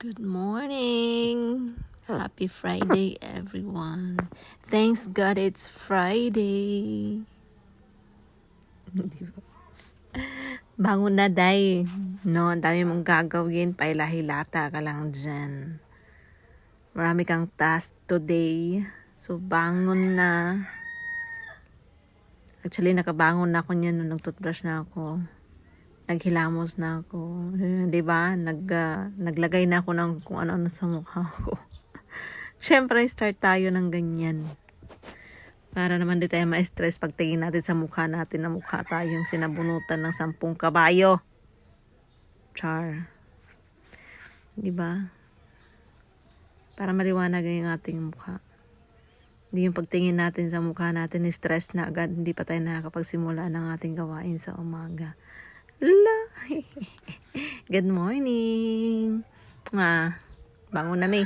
Good morning. Happy Friday, everyone. Thanks God it's Friday. Di ba? Bangon na, day. No, ang dami mong gagawin. Pailahilata ka lang dyan. Marami kang task today. So, bangon na. Actually, nakabangon na ako niyan nung nag-toothbrush na ako. Naghilamos na ako. Eh, 'Di ba? Nag, ah, naglagay na ako ng kung ano-ano sa mukha ko. Siyempre, start tayo ng ganyan. Para naman di tayo ma-stress pag tingin natin sa mukha natin na mukha tayong sinabunutan ng sampung kabayo. Char. 'Di ba? Para maliwanag yung ating mukha. Hindi yung pagtingin natin sa mukha natin, stress na agad, hindi pa tayo nakakapagsimula ng ating gawain sa umaga. Good morning! Nga, bangon na may.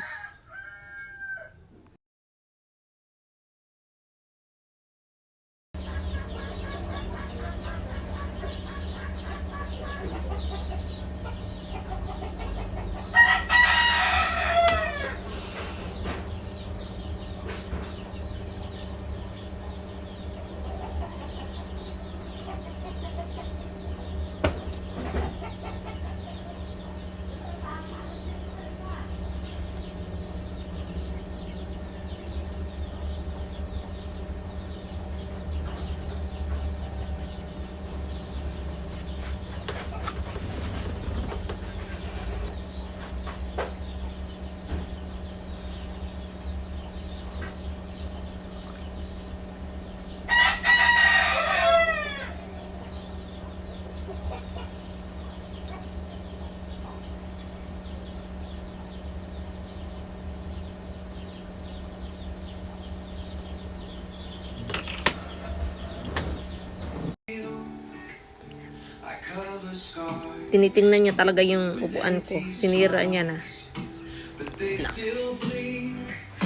Tinitingnan niya talaga yung upuan ko. Sinira niya na.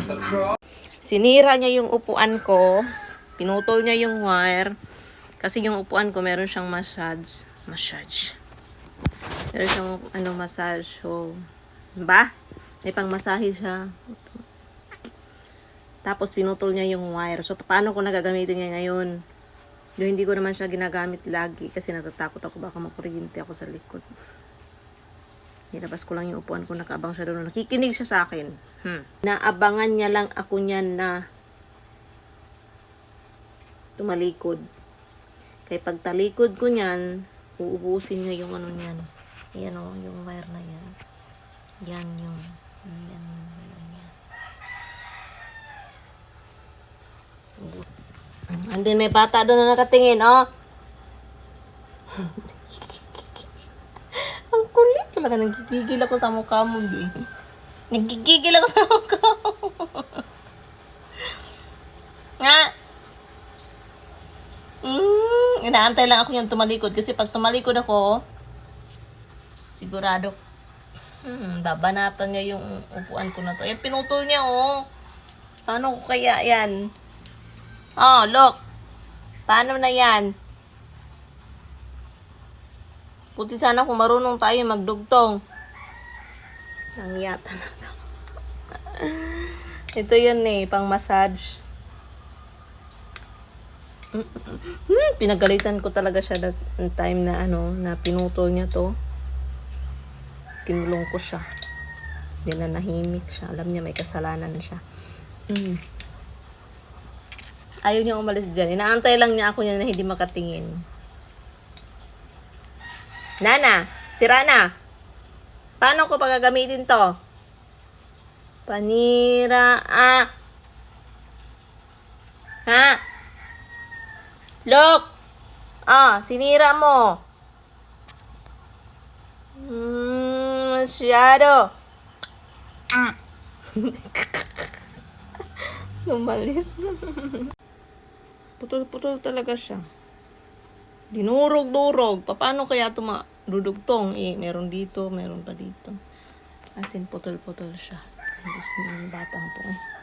across. Sinira niya yung upuan ko. Pinutol niya yung wire. Kasi yung upuan ko, meron siyang massage. Massage. Meron siyang, ano, massage. So, ba? May pang masahe siya. Tapos, pinutol niya yung wire. So, paano ko nagagamitin niya ngayon? Yung hindi ko naman siya ginagamit lagi kasi natatakot ako baka makuryente ako sa likod. Nilabas ko lang yung upuan ko, nakaabang siya doon. Nakikinig siya sa akin. Hmm. Naabangan niya lang ako niyan na tumalikod. Kaya pag talikod ko niyan, uubusin niya yung ano niyan. Yan o, yung wire na yan. Yan yung, yan, yan, yan. Ubu- Andun may bata doon na nakatingin, oh. Ang kulit talaga. Nagigigil ako sa mukha mo, B. Nagigigil ako sa mukha mo. Nga. Mm, inaantay lang ako yung tumalikod. Kasi pag tumalikod ako, sigurado, hmm, babanatan niya yung upuan ko na to. Eh, pinutol niya, oh. Paano ko kaya yan? Oh, look. Paano na yan? Puti sana kung marunong tayo magdugtong. Nangya talaga. Ito yun eh, pang massage. Hmm, pinagalitan ko talaga siya that time na ano, na pinutol niya to. Kinulong ko siya. Hindi na nahimik siya. Alam niya may kasalanan na siya. Mm. Ayaw niya umalis dyan. Inaantay lang niya ako niya na hindi makatingin. Nana, si Rana, paano ko pagagamitin to? Panira, ah. Ha? Look! Ah, sinira mo. Hmm, masyado. Ah. Lumalis. Putol-putol talaga siya. Dinurog-durog. Paano kaya ito madudugtong? Eh, meron dito, meron pa dito. As in, putol-putol siya. Gusto ng batang to eh.